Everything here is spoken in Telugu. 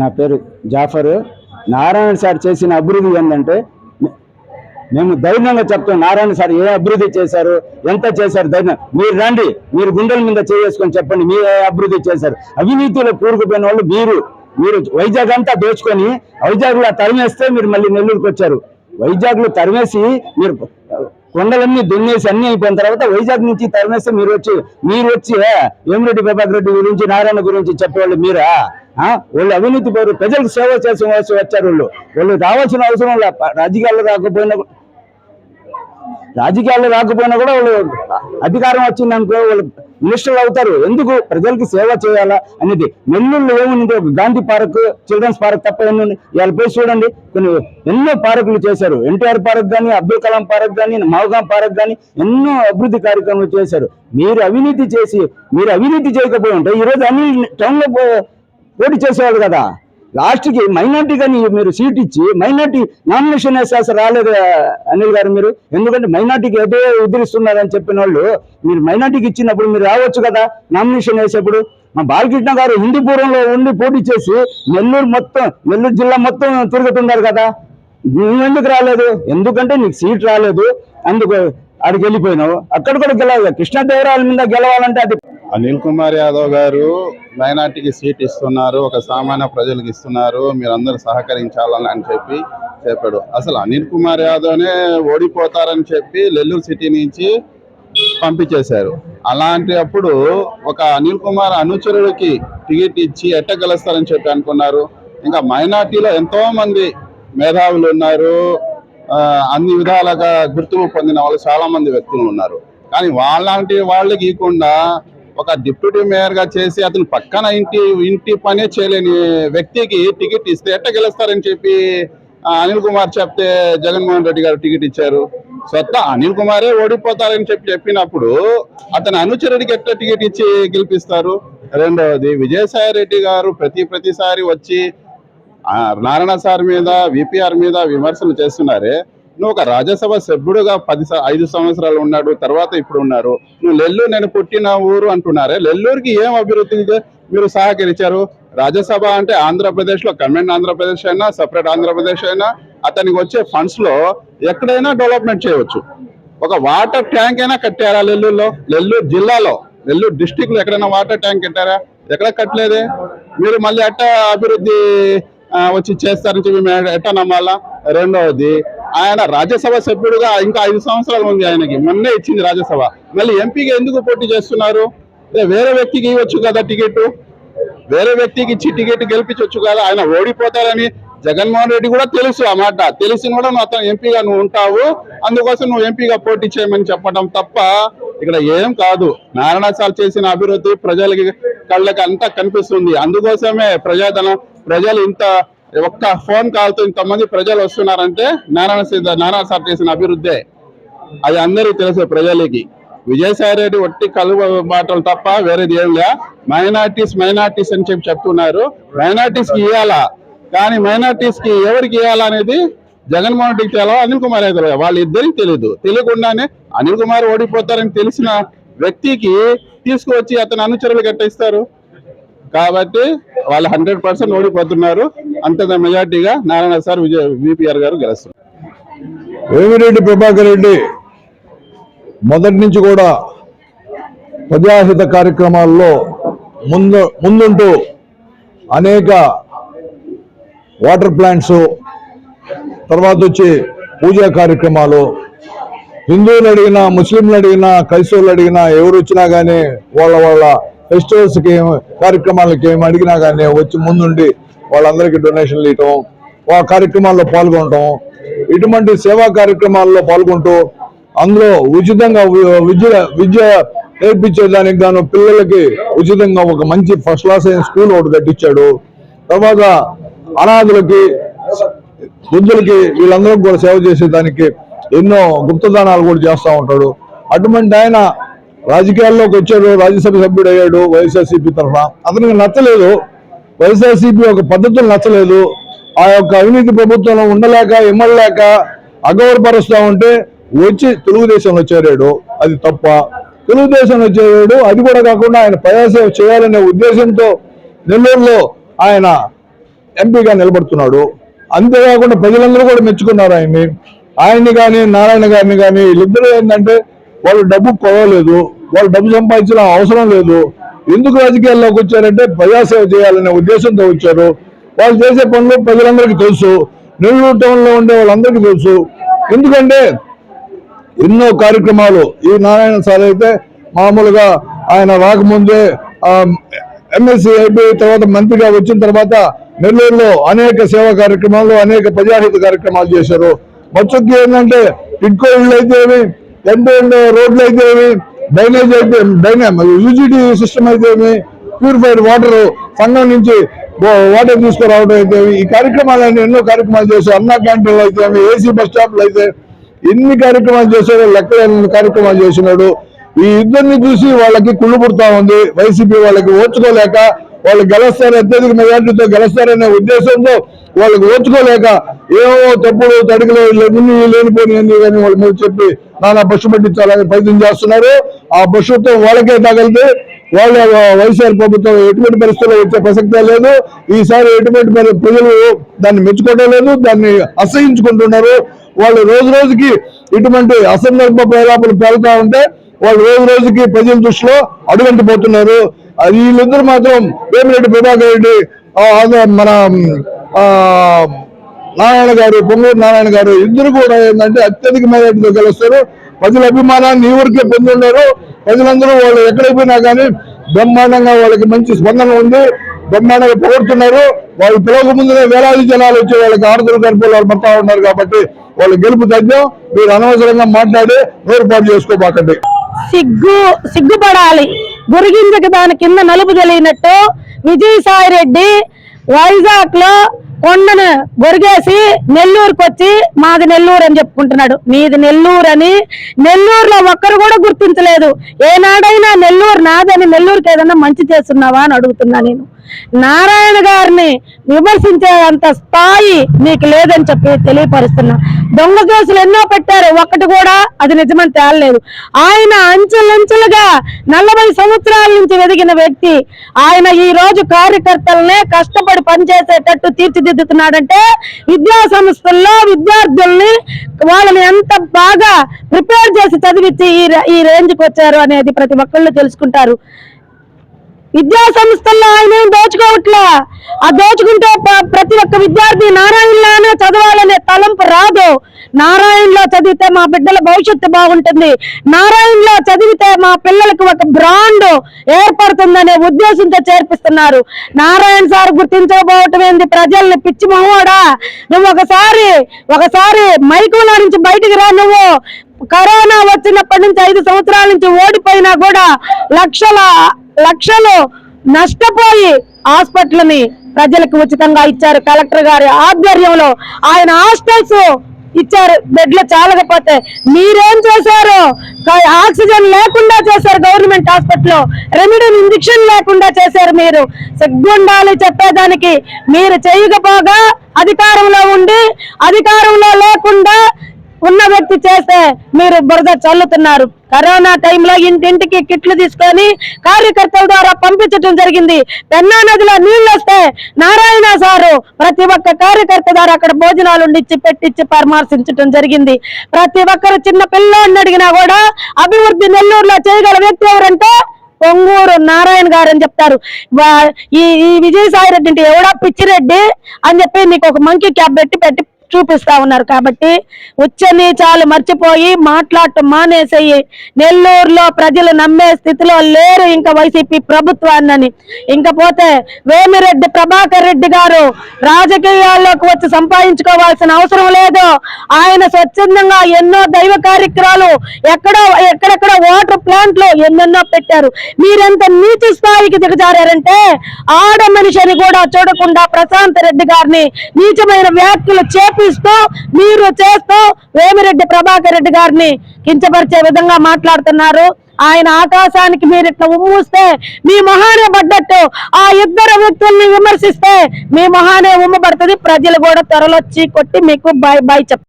నా పేరు జాఫర్. నారాయణ సార్ చేసిన అభివృద్ధి ఏంటంటే మేము ధైర్యంగా చెప్తాం నారాయణ సార్ ఏ అభివృద్ధి చేశారు? ఎంత చేశారు? ధైర్యం మీరు రండి. మీరు గుండెల మీద చేసుకొని చెప్పండి. మీరు ఏ అభివృద్ధి చేశారు? అవినీతిలో కూరుకుపోయిన వాళ్ళు మీరు. మీరు వైజాగ్ అంతా దోచుకొని వైజాగ్లో తరిమేస్తే మీరు మళ్ళీ నెల్లూరుకు వచ్చారు వైజాగ్లో తరిమేసి మీరు కొండలన్నీ దున్నేసి అన్ని అయిపోయిన తర్వాత వైజాగ్ నుంచి తరిమేస్తే మీరు వచ్చి మీరు వచ్చి ఏ, ప్రభాకర్ రెడ్డి గురించి నారాయణ గురించి చెప్పేవాళ్ళు మీరా ఆ? వాళ్ళు అవినీతి పేరు ప్రజలకు సేవ చేసిన వచ్చి వచ్చారు వాళ్ళు వాళ్ళు రావాల్సిన అవసరం లే. రాజకీయాల్లో రాకపోయినా రాజకీయాల్లో రాకపోయినా కూడా వాళ్ళు అధికారం వచ్చింది అనుకో వాళ్ళు మినిస్టర్లు అవుతారు. ఎందుకు? ప్రజలకు సేవ చేయాలా అనేది. నెల్లూరులో ఏముంది? ఒక గాంధీ పార్క్ చిల్డ్రన్స్ పార్క్ తప్ప ఏముంది? ఉన్నాయి ఇవాళ పోయి చూడండి. కొన్ని ఎన్నో పార్కులు చేశారు. ఎన్టీఆర్ పార్క్ కానీ అబ్దుల్ కలాం పార్క్ కానీ మావగాం పార్క్ కానీ ఎన్నో అభివృద్ధి కార్యక్రమాలు చేశారు. మీరు అవినీతి చేసి మీరు అవినీతి చేయకపోయి ఉంటే ఈరోజు అన్ని టౌన్లో పో- పోటీ చేసేవాళ్ళు కదా. లాస్ట్కి మైనార్టీ కానీ మీరు సీట్ ఇచ్చి మైనార్టీ నామినేషన్ వేసేసి రాలేదు అనిల్ గారు మీరు. ఎందుకంటే మైనార్టీకి ఏదో ఉద్ధరిస్తున్నారని చెప్పిన వాళ్ళు మీరు మైనార్టీకి ఇచ్చినప్పుడు మీరు రావచ్చు కదా నామినేషన్ వేసేప్పుడు. మా బాలకృష్ణ గారు హిందూపురంలో ఉండి పోటీ చేసి నెల్లూరు మొత్తం నెల్లూరు జిల్లా మొత్తం తిరుగుతున్నారు కదా. నువ్వు ఎందుకు రాలేదు? ఎందుకంటే నీకు సీట్ రాలేదు. అందుకు అక్కడికి వెళ్ళిపోయినావు. అక్కడ కూడా గెలవాలి. కృష్ణదేవరాయల మీద గెలవాలంటే అది అనిల్ కుమార్ యాదవ్ గారు మైనార్టీకి సీట్ ఇస్తున్నారు ఒక సామాన్య ప్రజలకు ఇస్తున్నారు మీరందరూ సహకరించాలని అని చెప్పి చెప్పాడు. అసలు అనిల్ కుమార్ యాదవ్నే ఓడిపోతారని చెప్పి నెల్లూరు సిటీ నుంచి పంపించేశారు. అలాంటి అప్పుడు ఒక అనిల్ కుమార్ అనుచరుడికి టికెట్ ఇచ్చి ఎట్ట గెలుస్తారని చెప్పి అనుకున్నారు. ఇంకా మైనార్టీలో ఎంతో మంది మేధావులు ఉన్నారు. అన్ని విధాలుగా గుర్తింపు పొందిన వాళ్ళు చాలా మంది వ్యక్తులు ఉన్నారు. కానీ వాళ్ళంటి వాళ్ళకి ఇవ్వకుండా ఒక డిప్యూటీ మేయర్గా చేసి అతను పక్కన ఇంటి ఇంటి పనే చేయలేని వ్యక్తికి టికెట్ ఇస్తే ఎట్ట గెలుస్తారని చెప్పి అనిల్ కుమార్ చెప్తే జగన్మోహన్ రెడ్డి గారు టికెట్ ఇచ్చారు. సొత్త అనిల్ కుమారే ఓడిపోతారని చెప్పి చెప్పినప్పుడు అతని అనుచరుడికి ఎట్లా టికెట్ ఇచ్చి గెలిపిస్తారు? రెండవది విజయసాయి రెడ్డి గారు ప్రతి ప్రతిసారి వచ్చి నారాయణ సార్ మీద విపిఆర్ మీద విమర్శలు చేస్తున్నారే. నువ్వు ఒక రాజ్యసభ సభ్యుడుగా పది స- ఐదు సంవత్సరాలు ఉన్నాడు తర్వాత ఇప్పుడు ఉన్నారు. నువ్వు నెల్లూరు నేను పుట్టిన ఊరు అంటున్నారే. నెల్లూరుకి ఏం అభివృద్ధికి మీరు సహకరించారు. రాజ్యసభ అంటే ఆంధ్రప్రదేశ్లో కమెండ్ ఆంధ్రప్రదేశ్ అయినా సపరేట్ ఆంధ్రప్రదేశ్ అయినా అతనికి వచ్చే ఫండ్స్లో ఎక్కడైనా డెవలప్మెంట్ చేయవచ్చు. ఒక వాటర్ ట్యాంక్ అయినా కట్టారా నెల్లూరులో? నెల్లూరు జిల్లాలో. నెల్లూరు డిస్టిక్లో ఎక్కడైనా వాటర్ ట్యాంక్ కట్టారా? ఎక్కడ కట్టలేదే? మీరు మళ్ళీ అట్ట అభివృద్ధి వచ్చి చేస్తారని చెప్పి మేము ఎట్ట నమ్మాలా? రెండవది ఆయన రాజ్యసభ సభ్యుడుగా ఇంకా ఐదు సంవత్సరాలు ఉంది ఆయనకి. మొన్నే ఇచ్చింది రాజ్యసభ. మళ్ళీ ఎంపీగా ఎందుకు పోటీ చేస్తున్నారు? వేరే వ్యక్తికి ఇవ్వచ్చు కదా టికెట్ వేరే వ్యక్తికి ఇచ్చి టికెట్ గెలిపించవచ్చు కదా? ఆయన ఓడిపోతారని జగన్మోహన్ రెడ్డి కూడా తెలుసు ఆ మాట. తెలిసి కూడా నువ్వు అతను ఎంపీగా నువ్వు ఉంటావు. అందుకోసం నువ్వు ఎంపీగా పోటీ చేయమని చెప్పడం తప్ప ఇక్కడ ఏం కాదు. నారాయణ సార్ చేసిన అభివృద్ధి ప్రజలకి కళ్ళకి అంతా కనిపిస్తుంది. అందుకోసమే ప్రజాధనం ప్రజలు ఇంత ఒక్క ఫోన్ కాల్తో ఇంతమంది ప్రజలు వస్తున్నారంటే నారాయణ సీత- నారాయణ సార్ చేసిన అభివృద్ధే. అది అందరూ తెలుసు ప్రజలకి. విజయసాయి రెడ్డి ఒట్టి కలువ మాటలు తప్ప వేరేది ఏం లే. మైనార్టీస్ మైనార్టీస్ అని చెప్పి చెప్తున్నారు. మైనార్టీస్కి ఇవ్వాలా కానీ మైనార్టీస్కి ఎవరికి ఇవ్వాలా అనేది జగన్మోహన్ రెడ్డికి తెలియదు అనిల్ కుమార్ అయితే తెలియదు వాళ్ళిద్దరికి తెలియదు తెలియకుండానే అనిల్ కుమార్ ఓడిపోతారని తెలిసిన వ్యక్తికి తీసుకువచ్చి అతను అనుచరులు కట్టేస్తారు కాబట్టి వాళ్ళు హండ్రెడ్ పర్సెంట్ ఓడిపోతున్నారు. అంత మెజార్టీగా నారాయణ సార్ విజయ్ విపిఆర్ గారు గెలుస్తారు వేమిరెడ్డి ప్రభాకర్ రెడ్డి మొదటి నుంచి కూడా ప్రజాహిత కార్యక్రమాల్లో ముందు ముందుంటూ అనేక వాటర్ ప్లాంట్స్ తర్వాత వచ్చి పూజా కార్యక్రమాలు. హిందువులు అడిగినా ముస్లింలు అడిగినా క్రైస్తవులు అడిగినా ఎవరు వచ్చినా కానీ వాళ్ళ వాళ్ళ ఫెస్టివల్స్కి ఏం కార్యక్రమాలకి ఏమి అడిగినా కానీ వచ్చి ముందుండి వాళ్ళందరికీ డొనేషన్లు ఇవ్వటం ఆ కార్యక్రమాల్లో పాల్గొనటం ఇటువంటి సేవా కార్యక్రమాల్లో పాల్గొంటూ అందులో ఉచితంగా విద్య విద్య నేర్పించేదానికి గాను పిల్లలకి ఉచితంగా ఒక మంచి ఫస్ట్ క్లాస్ అయిన స్కూల్ ఒకటి కట్టించాడు. తర్వాత అనాథులకి వృద్ధులకి వీళ్ళందరూ కూడా సేవ చేసేదానికి ఎన్నో గుప్తదానాలు కూడా చేస్తూ ఉంటాడు. అటువంటి ఆయన రాజకీయాల్లోకి వచ్చాడు రాజ్యసభ సభ్యుడు అయ్యాడు వైఎస్ఆర్సీపీ తరఫున. అతనికి నచ్చలేదు. వైఎస్ఆర్సీపీ ఒక పద్ధతులు నచ్చలేదు. ఆ యొక్క అవినీతి ప్రభుత్వంలో ఉండలేక ఇమ్మలేక అగౌరపరుస్తా ఉంటే వచ్చి తెలుగుదేశంలో చేరాడు. అది తప్ప తెలుగుదేశం చేరాడు. అది కూడా కాకుండా ఆయన ప్రయాస చేయాలనే ఉద్దేశంతో నెల్లూరులో ఆయన ఎంపీగా నిలబడుతున్నాడు. అంతేకాకుండా ప్రజలందరూ కూడా మెచ్చుకున్నారు ఆయన్ని. ఆయన్ని కానీ నారాయణ గారిని కానీ వీళ్ళిద్దరూ ఏంటంటే వాళ్ళు డబ్బు కొలవలేదు. వాళ్ళు డబ్బు సంపాదించిన అవసరం లేదు. ఎందుకు రాజకీయాల్లోకి వచ్చారంటే ప్రజాసేవ చేయాలనే ఉద్దేశంతో వచ్చారు. వాళ్ళు చేసే పనులు ప్రజలందరికీ తెలుసు. నెల్లూరు టౌన్లో ఉండే వాళ్ళందరికీ తెలుసు. ఎందుకంటే ఎన్నో కార్యక్రమాలు ఈ నారాయణ సార్ అయితే మామూలుగా ఆయన రాకముందే ఎమ్మెల్సీ అయిపోయి తర్వాత మంత్రిగా వచ్చిన తర్వాత నెల్లూరులో అనేక సేవా కార్యక్రమాలు అనేక ప్రజాహిత కార్యక్రమాలు చేశారు. మచ్చొక్కి ఏంటంటే టిడ్కో ఇళ్ళు అయితే ఏమి ఎండ్ రోడ్లు అయితే ఏమి డ్రైనేజ్ అయితే డ్రైనే యూజిటీ సిస్టమ్ అయితే ప్యూరిఫైడ్ వాటర్ సంఘం నుంచి వాటర్ తీసుకురావడం అయితే ఈ కార్యక్రమాలన్నీ ఎన్నో కార్యక్రమాలు చేశారు. అన్నా క్యాంటీన్లు అయితే ఏసీ బస్ స్టాప్లు అయితే ఎన్ని కార్యక్రమాలు చేశాడో లెక్కలేని కార్యక్రమాలు చేసినాడు. ఈ ఇద్దరిని చూసి వాళ్ళకి కుళ్ళు పుడతా ఉంది. వైసీపీ వాళ్ళకి ఓర్చుకోలేక వాళ్ళు గెలుస్తారు అత్యధిక మెజార్టీతో గెలుస్తారనే ఉద్దేశంతో వాళ్ళకి ఓర్చుకోలేక ఏవో తప్పుడు తడికలు లేని లేనిపోయినాయి అని వాళ్ళు మీరు చెప్పి నానా బస్సు పెట్టించాలని ప్రయత్నం చేస్తున్నారు. ఆ బస్సుతో వాళ్ళకే తగిలితే వాళ్ళ వైఎస్ఆర్ ప్రభుత్వం ఎటువంటి పరిస్థితుల్లో వచ్చే ప్రసక్తే లేదు. ఈసారి ఎటువంటి ప్రజలు దాన్ని మెచ్చుకోవడం లేదు దాన్ని అసహించుకుంటున్నారు. వాళ్ళు రోజు రోజుకి ఇటువంటి అసందర్భ ప్రలాపలు పెరుగుతా ఉంటే వాళ్ళు రోజు రోజుకి ప్రజల దృష్టిలో అడుగంటిపోతున్నారు వీళ్ళిద్దరు మాత్రం వేమిరెడ్డి ప్రభాకర్ రెడ్డి మన నారాయణ గారు పొంగూరు నారాయణ గారు ఇద్దరు కూడా ఏంటంటే అత్యధిక మెజార్టీతో గెలుస్తారు. ప్రజల అభిమానాన్ని ఈ ఊరికే పొందున్నారు ప్రజలందరూ వాళ్ళు ఎక్కడికి పోయినా కానీ బ్రహ్మాండంగా వాళ్ళకి మంచి స్పందన ఉంది. బ్రహ్మాండంగా పొగడుతున్నారు. వాళ్ళు పిలవక ముందునే వేలాది జనాలు వచ్చి వాళ్ళకి ఆరుదల గర్భాలు వాళ్ళు పడతా ఉన్నారు కాబట్టి వాళ్ళు గెలుపు తథ్యం మీరు అనవసరంగా మాట్లాడి ఏర్పాటు చేసుకోబాకండి. సిగ్గు సిగ్గుపడాలి. గురిగింజకి దాని కింద నలుపు తెలియనట్టు విజయసాయి రెడ్డి వైజాగ్లో కొండను గొరిగేసి నెల్లూరుకు వచ్చి మాది నెల్లూరు అని చెప్పుకుంటున్నాడు. మీది నెల్లూరు అని నెల్లూరులో ఒక్కరు కూడా గుర్తించలేదు. ఏనాడైనా నెల్లూరు నాదని నెల్లూరుకి ఏదైనా మంచి చేస్తున్నావా అని అడుగుతున్నా నేను. నారాయణ గారిని విమర్శించే అంత స్థాయి నీకు లేదని చెప్పి తెలియపరుస్తున్నా. దొంగ కేసులు ఎన్నో పెట్టారు ఒక్కటి కూడా అది నిజమని తేలలేదు. ఆయన అంచెలంచెలుగా నలభై సంవత్సరాల నుంచి వెదిగిన వ్యక్తి ఆయన ఈ రోజు కార్యకర్తలనే కష్టపడి పనిచేసేటట్టు తీర్చిదిద్దుతున్నాడంటే విద్యా సంస్థల్లో విద్యార్థుల్ని వాళ్ళని ఎంత బాగా ప్రిపేర్ చేసి చదివించి ఈ రేంజ్కి వచ్చారు అనేది ప్రతి ఒక్కళ్ళు తెలుసుకుంటారు. విద్యా సంస్థల్లో ఆయన ఏం దోచుకోవట్లే? ఆ దోచుకుంటే ప్రతి ఒక్క విద్యార్థి నారాయణలానే చదవాలనే తలంపు రాదు. నారాయణలో చదివితే మా బిడ్డల భవిష్యత్తు బాగుంటుంది. నారాయణలో చదివితే మా పిల్లలకు ఒక బ్రాండ్ ఏర్పడుతుందనే ఉద్దేశంతో చేర్పిస్తున్నారు. నారాయణ సార్ గుర్తించకపోవటం ఏంది? ప్రజల్ని పిచ్చి మొహోడా నువ్వు ఒకసారి ఒకసారి మైకులో నుంచి బయటికి రా నువ్వు. కరోనా వచ్చినప్పటి నుంచి ఐదు సంవత్సరాల నుంచి ఓడిపోయినా కూడా లక్షల లక్షలు నష్టపోయి హాస్పిటల్ని ప్రజలకు ఉచితంగా ఇచ్చారు. కలెక్టర్ గారి ఆధ్వర్యంలో ఆయన హాస్టల్స్ ఇచ్చారు. బెడ్లు చాలకపోతే మీరేం చేశారు? ఆక్సిజన్ లేకుండా చేశారు గవర్నమెంట్ హాస్పిటల్ రెమిడిన్ ఇంజక్షన్ లేకుండా చేశారు మీరు. సిగ్గుండాలి చెప్పేదానికి మీరు చేయకపోగా అధికారంలో ఉండి అధికారంలో లేకుండా ఉన్న చేస్తే మీరు బురద చల్లుతున్నారు. కరోనా టైంలో ఇంటింటికి కిట్లు తీసుకొని కార్యకర్తల ద్వారా పంపించడం జరిగింది. పెన్నా నదిలో నీళ్ళు వస్తే నారాయణ సారు ప్రతి ఒక్క కార్యకర్త ద్వారా అక్కడ భోజనాలు వండిచ్చి పెట్టించి పరామర్శించడం జరిగింది. ప్రతి ఒక్కరు చిన్న పిల్లోడిని అడిగినా కూడా అభివృద్ధి నెల్లూరులో చేయగల వ్యక్తి ఎవరంటే పొంగూరు నారాయణ గారు అని చెప్తారు. వా- ఈ ఈ విజయసాయి రెడ్డి అంటే ఎవడా? పిచ్చిరెడ్డి అని చెప్పి నీకు ఒక మంకీ క్యాప్ పెట్టి పెట్టి చూపిస్తా ఉన్నారు కాబట్టి ఉచ్చ నీచాలు మర్చిపోయి మాట్లాడటం మానేసేయి. నెల్లూరులో ప్రజలు నమ్మే స్థితిలో లేరు ఇంకా వైసీపీ ప్రభుత్వాన్ని ఇంకపోతే వేమిరెడ్డి ప్రభాకర్ రెడ్డి గారు రాజకీయాల్లోకి వచ్చి సంపాదించుకోవాల్సిన అవసరం లేదు. ఆయన స్వచ్ఛందంగా ఎన్నో దైవ కార్యక్రమాలు ఎక్కడో ఎక్కడెక్కడ వాటర్ ప్లాంట్లు ఎన్నెన్నో పెట్టారు. మీరెంత నీచ స్థాయికి దిగజారంటే ఆడ మనిషిని కూడా చూడకుండా ప్రశాంత్ రెడ్డి గారిని నీచమైన వ్యాఖ్యలు చేపిస్తూ మీరు చేస్తూ. వేమిరెడ్డి ప్రభాకర్ రెడ్డి గారిని కించపరిచే విధంగా మాట్లాడుతున్నారు. ఆయన ఆకాశానికి మీరు ఇట్లా ఉమ్మూస్తే మీ మొహానే పడ్డట్టు. ఆ ఇద్దరు వ్యక్తుల్ని విమర్శిస్తే మీ మొహానే ఉమ్మబడుతుంది. ప్రజలు కూడా త్వరలో చీకొట్టి మీకు బాయ్ బాయ్ చెప్తారు